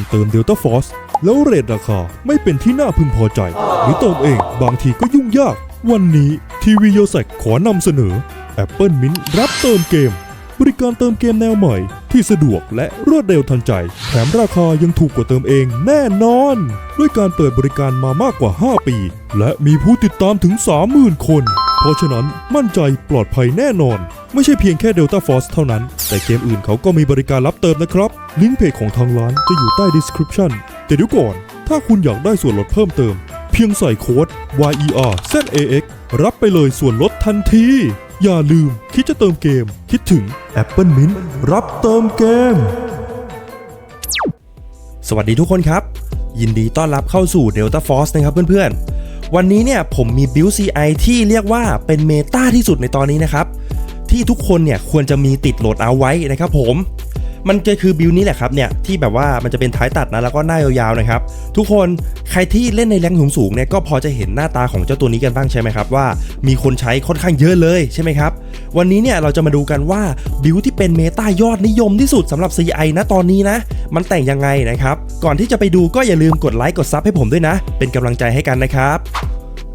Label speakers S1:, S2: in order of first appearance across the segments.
S1: บื่อไหมกับการเติม Delta Force แล้วเรทราคาไม่เป็นที่น่าพึงพอใจ หรือเติมเองบางทีก็ยุ่งยาก วันนี้ทีวีโยแซกขอนำเสนอ Apple Mint รับเติมเกม บริการเติมเกมแนวใหม่ ที่สะดวกและรวดเร็วทันใจ แถมราคายังถูกกว่าเติมเองแน่นอน ด้วยการเปิดบริการมามากกว่า 5 ปี และมีผู้ติดตามถึง 30,000 คน เพราะฉะนั้นมั่นใจปลอดภัยแน่นอน ไม่ใช่เพียงแค่ Delta Force เท่านั้น แต่เกมอื่นเขาก็มีบริการรับเติมนะครับ ลิงก์เพจของทางร้านจะอยู่ใต้ description แต่เดี๋ยวก่อน ถ้าคุณอยากได้ส่วนลดเพิ่มเติม เพียงใส่โค้ด YER ZAX รับไปเลยส่วนลดทันที อย่าลืมคิดจะเติมเกม คิดถึง Apple Mint รับเติมเกม
S2: สวัสดีทุกคนครับ ยินดีต้อนรับเข้าสู่ Delta Force นะครับเพื่อนๆ วันนี้เนี่ยผมมี Build CI ที่เรียกว่าเป็นเมตาที่สุดในตอนนี้นะครับ ที่ทุกคนเนี่ยควรจะมีติดโหลดเอาไว้นะครับผมมันก็คือบิลนี้แหละครับเนี่ยที่แบบว่ามันจะเป็นท้ายตัดนะแล้วก็หน้ายาวๆนะครับทุกคนใครที่เล่นในแรงสูงๆเนี่ยก็พอจะเห็นหน้าตาของเจ้าตัวนี้กันบ้างใช่ไหมครับว่ามีคนใช้ค่อนข้างเยอะเลยใช่ไหมครับวันนี้เนี่ยเราจะมาดูกันว่าบิลที่เป็นเมตายอดนิยมที่สุดสำหรับ CI นะตอนนี้นะ มันแต่งยังไงนะครับก่อนที่จะไปดูก็อย่าลืมกดไลค์กดซับให้ผมด้วยนะ เป็นกำลังใจให้กันนะครับ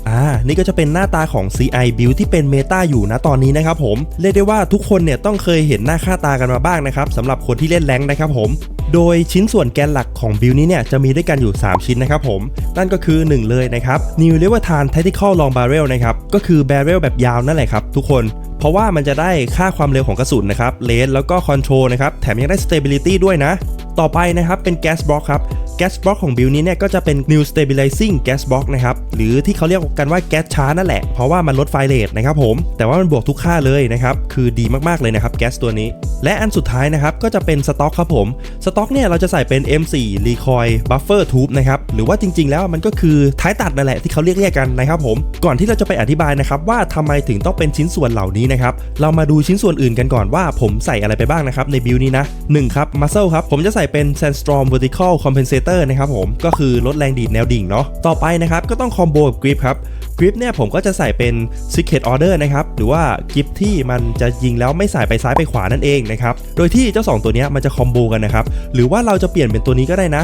S2: อ่านี่ก็จะเป็นหน้าตาของ CI Build ที่เป็นเมตาอยู่นะตอนนี้นะครับผมเรียกได้ว่าทุกคนเนี่ยต้องเคยเห็นหน้าค่าตากันมาบ้างนะครับสำหรับคนที่เล่นแรงนะครับผมโดยชิ้นส่วนแกนหลักของบิลนี้เนี่ยจะมีด้วยกันอยู่ 3 ชิ้นนะครับผม นั่นก็คือ 1 เลยนะครับ New l e v e r t a n Tactical Long Barrel นะครับ ก็คือ Barrel แบบยาวนั่นแหละครับทุกคน เพราะว่ามันจะได้ค่าความเร็วของกระสุนนะครับเลนแล้วก็คอนโทรลนะครับแถมยังได้ Stability ด้วยนะ ต่อไปนะครับเป็น Gas Block ครับ Gas Block ของบิลนี้เนี่ยก็จะเป็น New Stabilizing Gas Block นะครับหรือที่เขาเรียกกันว่าแก๊สช้านั่นแหละ เพราะว่ามันลดไฟเรทนะครับผมแต่ว่ามันบวกทุกค่าเลยนะครับคือดีมากๆเลยนะครับแก๊สตัวนี้ และอันสุดท้ายนะครับก็จะเป็นสต็อกครับผมสต็อกเนี่ยเราจะใส่เป็น M4 Recoil Buffer Tube นะครับหรือว่าจริง ๆ แล้วมันก็คือท้ายตัดนั่นแหละที่เขาเรียกเรียกกันนะครับผมก่อนที่เราจะไปอธิบายนะครับว่าทำไมถึงต้องเป็นชิ้นส่วนเหล่านี้นะครับ เรามาดูชิ้นส่วนอื่นกันก่อนว่าผมใส่อะไรไปบ้างนะครับในบิลนี้นะ1ครับ Muscle ครับ ผมจะใส่เป็น Sandstorm Vertical Compensator นะครับผม ก็คือลดแรงดีดแนวดิ่งเนาะ ต่อไปนะครับก็ต้องคอมโบกับ Grip ครับ Grip เนี่ยผมก็จะใส่เป็น Secret Order นะครับ หรือว่า Grip ที่มันจะยิงแล้วไม่สายไปซ้ายไปขวานั่นเองนะครับ โดยที่เจ้า 2 ตัวนี้มันจะคอมโบกันนะครับ หรือว่าเราจะเปลี่ยนเป็นตัวนี้ก็ได้นะ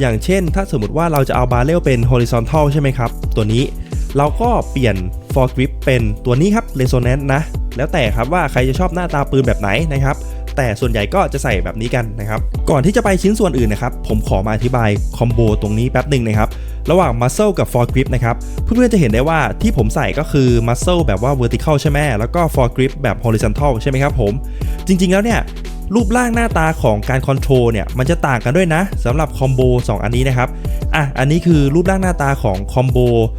S2: อย่างเช่น ถ้าสมมติว่าเราจะเอาบาเรลเป็น horizontal ใช่ไหมครับ ตัวนี้เราก็เปลี่ยน for grip เป็นตัวนี้ครับ resonance นะ แล้วแต่ครับว่าใครจะชอบหน้าตาปืนแบบไหนนะครับแต่ส่วนใหญ่ก็จะใส่แบบนี้กันนะครับ ก่อนที่จะไปชิ้นส่วนอื่นนะครับ ผมขอมาอธิบายคอมโบตรงนี้แป๊บหนึ่งนะครับ ระหว่าง muscle กับ for grip นะครับ เพื่อนๆจะเห็นได้ว่าที่ผมใส่ก็คือ muscle แบบว่า vertical ใช่ไหมแล้วก็ for grip แบบ horizontal ใช่ไหมครับผม จริงๆแล้วเนี่ย รูปร่างหน้าตาของการคอนโทรลเนี่ยมันจะต่างกันด้วยนะสำหรับคอมโบ2 อันนี้นะครับอะอันนี้คือรูปร่างหน้าตาของคอมโบ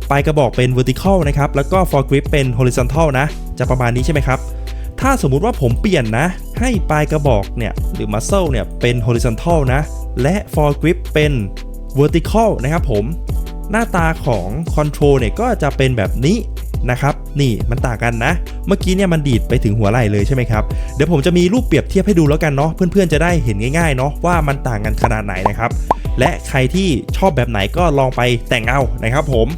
S2: ปลายกระบอกเป็น vertical นะครับแล้วก็ for grip เป็น horizontal นะ จะประมาณนี้ใช่ไหมครับ ถ้าสมมุติว่าผมเปลี่ยนนะ ให้ปลายกระบอกเนี่ยหรือ muscle เนี่ยเป็น horizontal นะ และ for grip เป็น vertical นะครับผมหน้าตาของ control เนี่ยก็จะเป็นแบบนี้ นะครับนี่มันต่างกันนะ เมื่อกี้เนี่ยมันดีดไปถึงหัวไหล่เลยใช่ไหมครับเดี๋ยวผมจะมีรูปเปรียบเทียบให้ดูแล้วกันเนาะเพื่อนๆจะได้เห็นง่ายๆเนาะว่ามันต่างกันขนาดไหนนะครับและใครที่ชอบแบบไหนก็ลองไปแต่งเอานะครับผม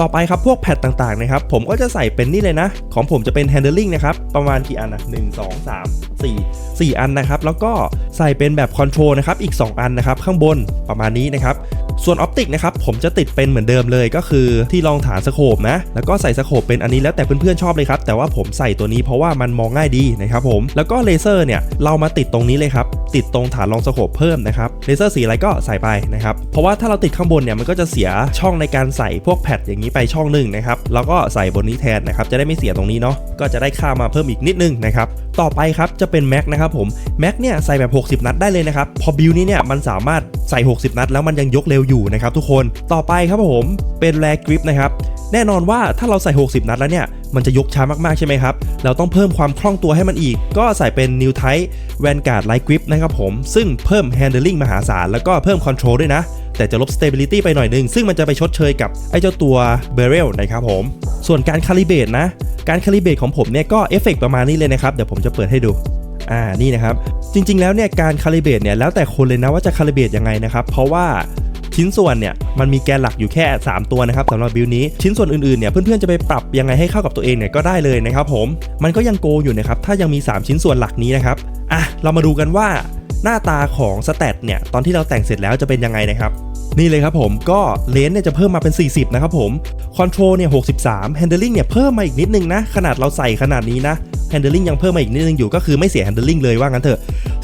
S2: ต่อไปครับพวกแพดต่างๆนะครับผมก็จะใส่เป็นนี่เลยนะ ของผมจะเป็น handling นะครับประมาณกี่อันนะ1 2 3 4 4อันนะครับ แล้วก็ใส่เป็นแบบ control นะครับอีก 2 อันนะครับ ข้างบนประมาณนี้นะครับ ส่วนออปติกนะครับผมจะติดเป็นเหมือนเดิมเลยก็คือที่รองฐานสโคปนะ แล้วก็ใส่สโคปเป็นอันนี้แล้วแต่เพื่อนๆชอบเลยครับ แต่ว่าผมใส่ตัวนี้เพราะว่ามันมองง่ายดีนะครับผมแล้วก็เลเซอร์เนี่ยเรามาติดตรงนี้เลยครับ ติดตรงฐานรองสโคปเพิ่มนะครับเลเซอร์สีอะไรก็ใส่ไปนะครับเพราะว่าถ้าเราติดข้างบนเนี่ยมันก็จะเสียช่องในการใส่พวกแพดอย่างนี้ไปช่องหนึ่งนะครับแล้วก็ใส่บนนี้แทนนะครับจะได้ไม่เสียตรงนี้เนาะก็จะได้ค่ามาเพิ่มอีกนิดนึงนะครับต่อไปครับจะเป็นแม็กนะครับผมแม็กเนี่ยใส่แบบ 60 นัดได้เลยนะครับพอบิลนี้เนี่ยมันสามารถใส่ 60 นัด แล้วมันยังยกเร็วอยู่นะครับทุกคนต่อไปครับผมเป็นแรกริปนะครับแน่นอนว่าถ้าเราใส่ 60 นัดแล้วเนี่ย มันจะยกช้ามากๆใช่ไหมครับ เราต้องเพิ่มความคล่องตัวให้มันอีก ก็ใส่เป็น New Type Vanguard Light Grip นะครับผม ซึ่งเพิ่ม Handling มหาศาล แล้วก็เพิ่ม Control ด้วยนะ แต่จะลบ Stability ไปหน่อยนึง ซึ่งมันจะไปชดเชยกับไอ้เจ้าตัว Barrel นะครับผม ส่วนการคาลิเบตนะ การคาลิเบตของผมเนี่ยก็เอฟเฟกประมาณนี้เลยนะครับ เดี๋ยวผมจะเปิดให้ดูอ่านี่นะครับ จริงๆแล้วเนี่ยการคาลิเบตเนี่ยแล้วแต่คนเลยนะว่าจะคาลิเบตยังไงนะครับ เพราะว่า ชิ้นส่วนเนี่ยมันมีแกนหลักอยู่แค่ 3 ตัวนะครับสำหรับบิลนี้ชิ้นส่วนอื่นๆเนี่ยเพื่อนๆจะไปปรับยังไงให้เข้ากับตัวเองเนี่ยก็ได้เลยนะครับผมมันก็ยังโกอยู่นะครับถ้ายังมี 3 ชิ้นส่วนหลักนี้นะครับอะเรามาดูกันว่าหน้าตาของสเตตเนี่ยตอนที่เราแต่งเสร็จแล้วจะเป็นยังไงนะครับนี่เลยครับผมก็เลนเนี่ยจะเพิ่มมาเป็น 40 นะครับผมคอนโทรลเนี่ย63 handling เนี่ยเพิ่มมาอีกนิดนึงนะ ขนาดเราใส่ขนาดนี้นะ handling ยังเพิ่มมาอีกนิดนึงอยู่ก็คือไม่เสีย handling เลยว่างั้นเถอะ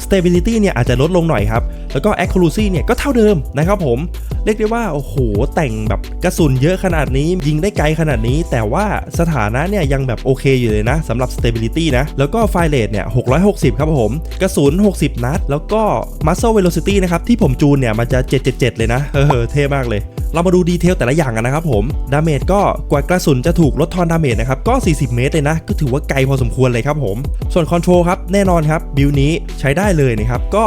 S2: stability เนี่ยอาจจะลดลงหน่อยครับ แล้วก็ accuracy เนี่ยก็เท่าเดิมนะครับผม เรียกได้ว่า โอ้โห แต่งแบบกระสุนเยอะขนาดนี้ ยิงได้ไกลขนาดนี้ แต่ว่าสถานะเนี่ยยังแบบโอเคอยู่เลยนะสำหรับ stability นะ แล้วก็ fire rate เนี่ย 660 ครับผม กระสุน 60 นัด แล้วก็ muscle velocity นะครับ ที่ผมจูนเนี่ยมันจะ 777 เลยนะ เออเท่มากเลยเรามาดูดีเทลแต่ละอย่างกันนะครับผม ดาเมจก็กว่ากระสุนจะถูกลดทอนดาเมจนะครับ ก็ 40 เมตรเลยนะ ก็ถือว่าไกลพอสมควรเลยครับผม ส่วนคอนโทรลครับ แน่นอนครับ บิลนี้ใช้ได้เลยนะครับ ก็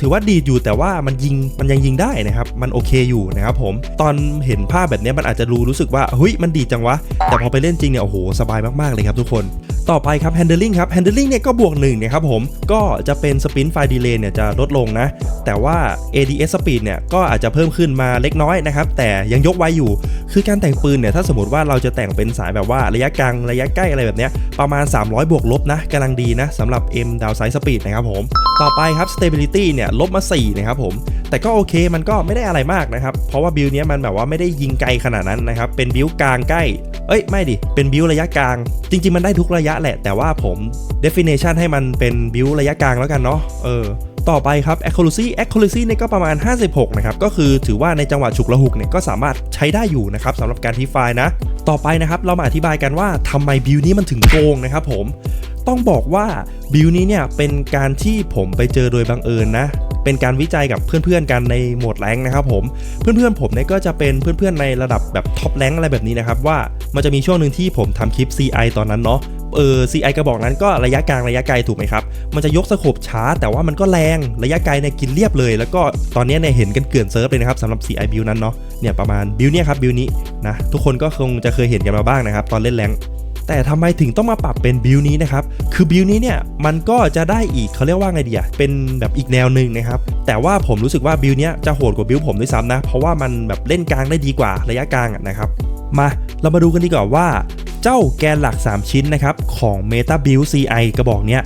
S2: ถือว่าดีอยู่แต่ว่ามันยิงมันยังยิงได้นะครับ มันโอเคอยู่นะครับผมตอนเห็นภาพแบบนี้มันอาจจะรู้รู้สึกว่าเฮ้ยมันดีจังวะ แต่พอไปเล่นจริงเนี่ยโอ้โหสบายมากๆเลยครับทุกคนต่อไปครับ handling ครับ handling เนี่ยก็บวก1นะครับผมก็จะเป็น spin fire delay เนี่ยจะลดลงนะ แต่ว่า ADS speed เนี่ยก็อาจจะเพิ่มขึ้นมาเล็กน้อยนะครับ แต่ยังยกไว้อยู่ คือการแต่งปืนเนี่ยถ้าสมมติว่าเราจะแต่งเป็นสายแบบว่าระยะกลางระยะใกล้อะไรแบบเนี้ยประมาณ 300 บวกลบนะกำลังดีนะสำหรับ M downside speed นะครับผม ต่อไปครับ stability เนี่ยลบมา4นะครับผมแต่ก็โอเคมันก็ไม่ได้อะไรมากนะครับ เพราะว่าบิลเนี้ยมันแบบว่าไม่ได้ยิงไกลขนาดนั้นนะครับ เป็นบิลกลางใกล้ เอ้ยไม่ดิ เป็นบิลระยะกลาง จริง ๆ มันได้ทุกระยะแหละ แต่ว่าผม definition ให้มันเป็นบิลระยะกลางแล้วกันเนาะเออต่อไปครับ accuracy accuracy เนี่ยก็ประมาณ 56 นะครับ ก็คือถือว่าในจังหวะฉุกละหุกเนี่ยก็สามารถใช้ได้อยู่นะครับสำหรับการทีไฟนะ ต่อไปนะครับเรามาอธิบายกันว่าทำไมบิลนี้มันถึงโกงนะครับผม ต้องบอกว่าบิลนี้เนี่ยเป็นการที่ผมไปเจอโดยบังเอิญนะ เป็นการวิจัยกับเพื่อนๆกันในโหมดแรงนะครับผม เพื่อนๆผมเนี่ยก็จะเป็นเพื่อนๆในระดับแบบท็อปแรงอะไรแบบนี้นะครับว่ามันจะมีช่วงหนึ่งที่ผมทำคลิป CI ตอนนั้นเนาะเออ CI กระบอกนั้นก็ระยะกลางระยะไกลถูกไหมครับ มันจะยกสโคปช้า แต่ว่ามันก็แรงระยะไกลเนี่ยกินเรียบเลย แล้วก็ตอนนี้เนี่ยเห็นกันเกลื่อนเซิร์ฟเลยนะครับสำหรับ CI บิวนั้นเนาะเนี่ยประมาณบิวเนี่ยครับบิวนี้นะทุกคนก็คงจะเคยเห็นกันมาบ้างนะครับตอนเล่นแรง แต่ทำไมถึงต้องมาปรับเป็นบิลนี้นะครับ คือบิลนี้เนี่ยมันก็จะได้อีกเขาเรียกว่าไงดีอะเป็นแบบอีกแนวหนึ่งนะครับ แต่ว่าผมรู้สึกว่าบิลเนี้ยจะโหดกว่าบิลผมด้วยซ้ำนะ เพราะว่ามันแบบเล่นกลางได้ดีกว่าระยะกลางนะครับ มาเรามาดูกันดีกว่าว่า เจ้าแกนหลัก 3 ชิ้นนะครับของ Meta Build CI กระบอกเนี้ย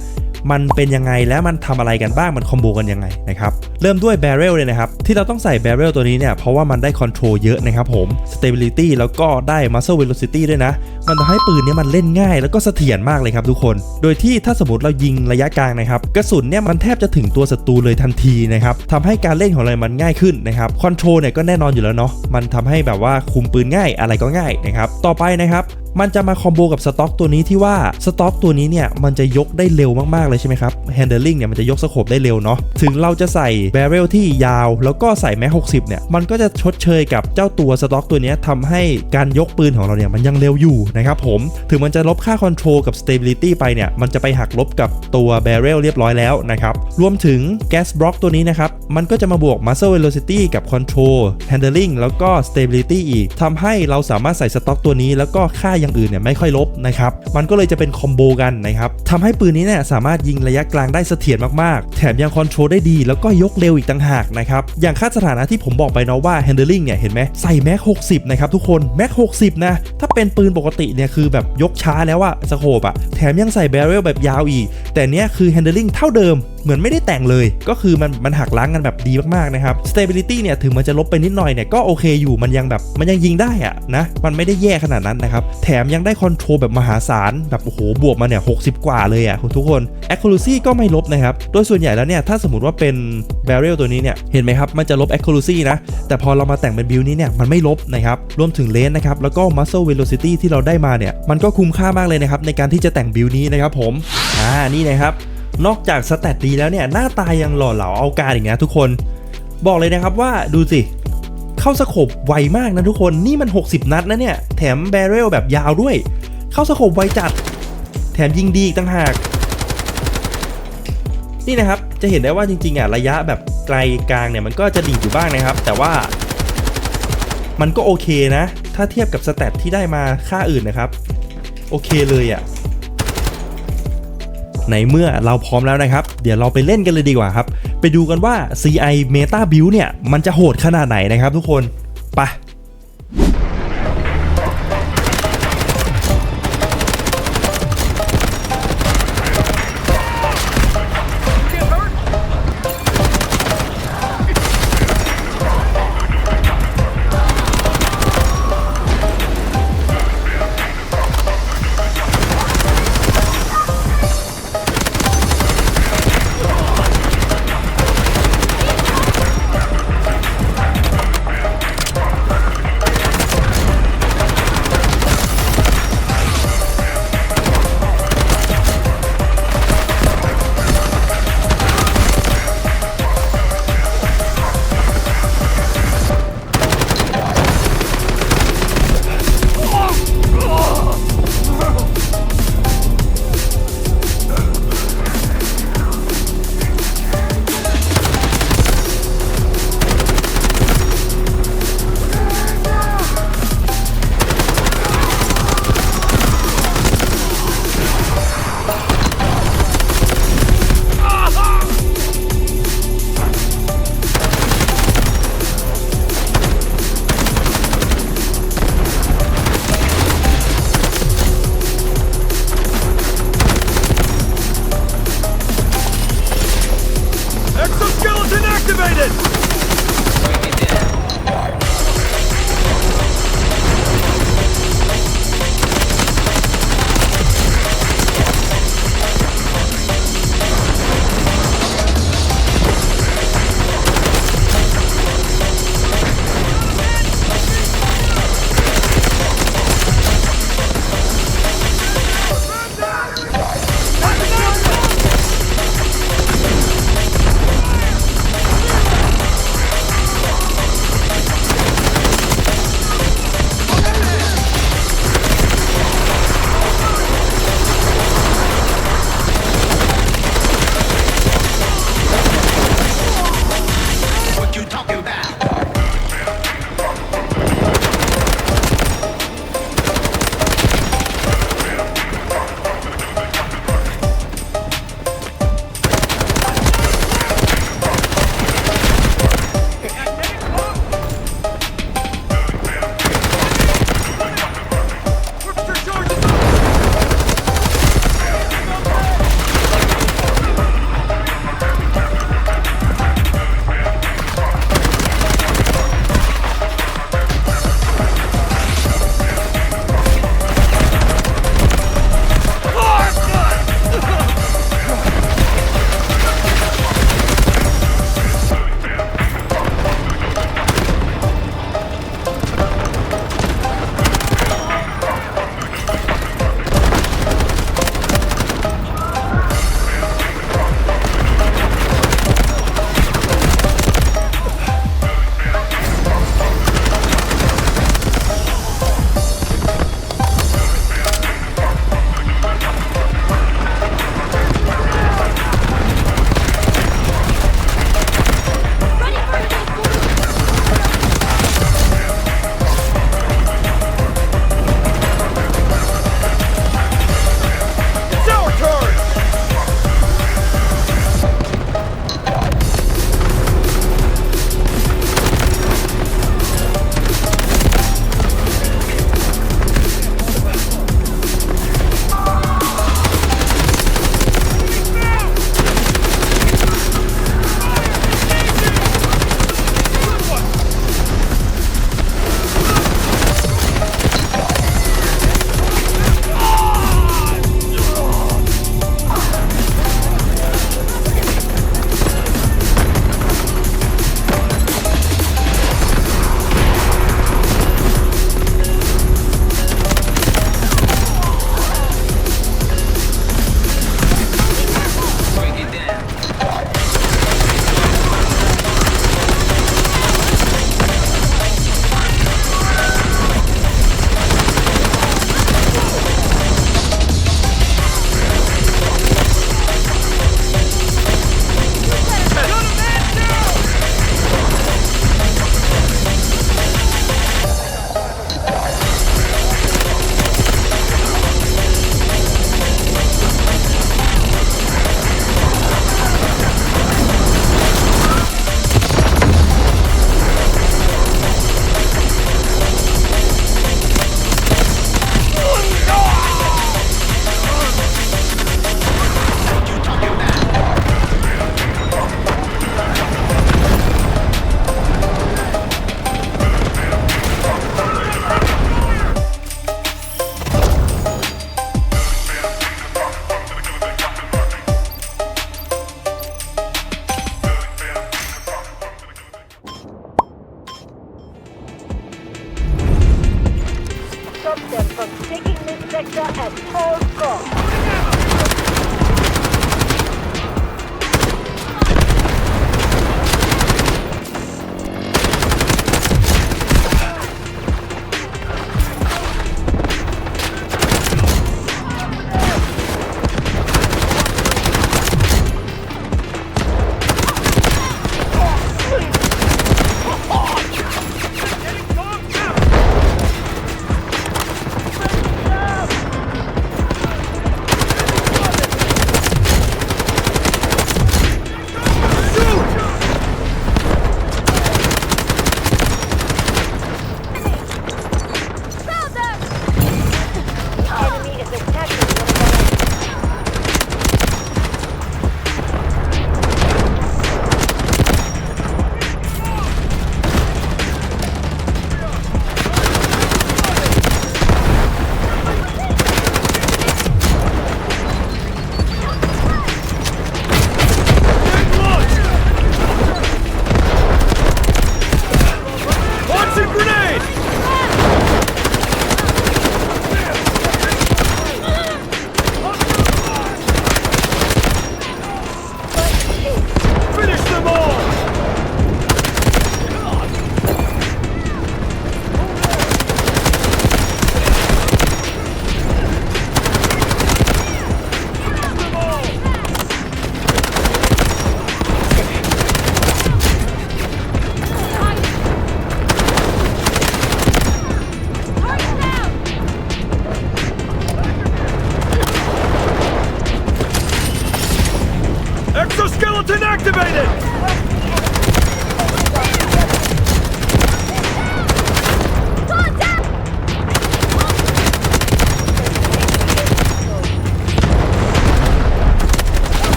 S2: มันเป็นยังไงและมันทำอะไรกันบ้างมันคอมโบกันยังไงนะครับเริ่มด้วย Barrel เลยนะครับที่เราต้องใส่ Barrel ตัวนี้เนี่ยเพราะว่ามันได้คอนโทรลเยอะนะครับผม Stability แล้วก็ได้ Muscle Velocity ด้วยนะ มันทำให้ปืนเนี้มันเล่นง่าย แล้วก็เสถียรมากเลยครับทุกคน โดยที่ถ้าสมมติเรายิงระยะกลางนะครับกระสุนเนี่ยมันแทบจะถึงตัวศัตรูเลยทันทีนะครับทำให้การเล่นของเรามันง่ายขึ้นนะครับคอนโทรลเนี่ยก็แน่นอนอยู่แล้วเนาะมันทำให้แบบว่าคุมปืนง่ายอะไรก็ง่ายนะครับต่อไปนะครับ มันจะมาคอมโบกับสต็อกตัวนี้ที่ว่าสต็อกตัวนี้เนี่ยมันจะยกได้เร็วมากๆเลยใช่ไหมครับ handling เนี่ยมันจะยกสโคปได้เร็วเนาะถึงเราจะใส่ barrel ที่ยาว แล้วก็ใส่แม็ก60เนี่ยมันก็จะชดเชยกับเจ้าตัวสต็อกตัวนี้ยทำให้การยกปืนของเราเนี่ยมันยังเร็วอยู่นะครับผมถึงมันจะลบค่า control กับ stability ไปเนี่ยมันจะไปหักลบกับตัว barrel เรียบร้อยแล้วนะครับรวมถึง gas block ตัวนี้นะครับมันก็จะมาบวก muscle velocity กับ control handling แล้วก็ stability อีกทำให้เราสามารถใส่สต็อกตัวนี้แล้วก็ค่าอย่างอื่นเนี่ยไม่ค่อยลบนะครับมันก็เลยจะเป็นคอมโบกันนะครับทำให้ปืนนี้เนี่ยสามารถยิงระยะกลางได้เสถียรมากๆ แถมยังคอนโทรลได้ดี แล้วก็ยกเร็วอีกต่างหากนะครับอย่างค่าสถานะที่ผมบอกไปเนาะว่า handling เนี่ยเห็นไหมใส่แม็ก60นะครับทุกคนแม็ก60นะถ้าเป็นปืนปกติเนี่ยคือแบบยกช้าแล้วอะสโคปอะแถมยังใส่ barrel แบบยาวอีก แต่เนี้ยคือ handling เท่าเดิมเหมือนไม่ได้แต่งเลย ก็คือมันมันหักล้างกันแบบดีมากๆนะครับ stability เนี่ยถึงมันจะลบไปนิดหน่อยเนี่ยก็โอเคอยู่มันยังแบบมันยังยิงได้อะนะมันไม่ได้แย่ขนาดนั้นนะครับแถมยังได้คอนโทรลแบบมหาศาลแบบโอ้โหบวกมาเนี่ย60 กว่าเลยอะคุณทุกคน accuracy ก็ไม่ลบนะครับโดยส่วนใหญ่แล้วเนี่ยถ้าสมมติว่าเป็น barrel ตัวนี้เนี่ยเห็นไหมครับมันจะลบ accuracy นะแต่พอเรามาแต่งเป็น build นี้เนี่ยมันไม่ลบนะครับรวมถึงเลนนะครับแล้วก็ muscle velocity ที่เราได้มาเนี่ยมันก็คุ้มค่ามากเลยนะครับในการที่จะแต่ง build นี้นะครับผมอ่านี่นะครับ นอกจากสแตทดีแล้วเนี่ยหน้าตายังหล่อเหลาเอาการอีกนะทุกคน บอกเลยนะครับว่าดูสิ เข้าสโคบไวมากนะทุกคนนี่มัน 60 นัดนะเนี่ย แถมแบเรลแบบยาวด้วย เข้าสโคบไวจัด แถมยิงดีอีกต่างหาก นี่นะครับจะเห็นได้ว่าจริงๆอะระยะแบบไกลกลางเนี่ยมันก็จะดีอยู่บ้างนะครับ แต่ว่า มันก็โอเคนะ ถ้าเทียบกับสแตทที่ได้มาค่าอื่นนะครับ โอเคเลยอะ ในเมื่อเราพร้อมแล้วนะครับ เดี๋ยวเราไปเล่นกันเลยดีกว่าครับ ไปดูกันว่า CI Meta Build เนี่ย มันจะโหดขนาดไหนนะครับทุกคน ไป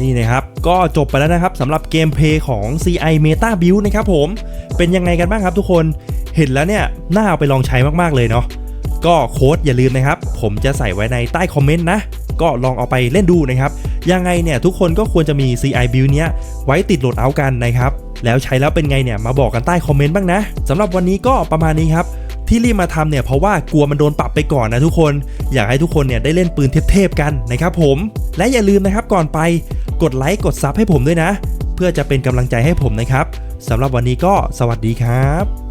S2: นี่นะครับ ก็จบไปแล้วนะครับสำหรับเกมเพลย์ของ CI Meta Build นะครับผม เป็นยังไงกันบ้างครับทุกคน เห็นแล้วเนี่ย น่าเอาไปลองใช้มากๆเลยเนาะ ก็โค้ดอย่าลืมนะครับ ผมจะใส่ไว้ในใต้คอมเมนต์นะ ก็ลองเอาไปเล่นดูนะครับ ยังไงเนี่ยทุกคนก็ควรจะมี CI Build เนี้ยไว้ติดโหลดเอากันนะครับ แล้วใช้แล้วเป็นไงเนี่ยมาบอกกันใต้คอมเมนต์บ้างนะสำหรับวันนี้ก็ประมาณนี้ครับ ที่รีบมาทำเนี่ยเพราะว่ากลัวมันโดนปรับไปก่อนนะทุกคน อยากให้ทุกคนเนี่ยได้เล่นปืนเทพๆกันนะครับผมและอย่าลืมนะครับก่อนไปกดไลค์กดซับให้ผมด้วยนะ เพื่อจะเป็นกำลังใจให้ผมนะครับสำหรับวันนี้ก็สวัสดีครับ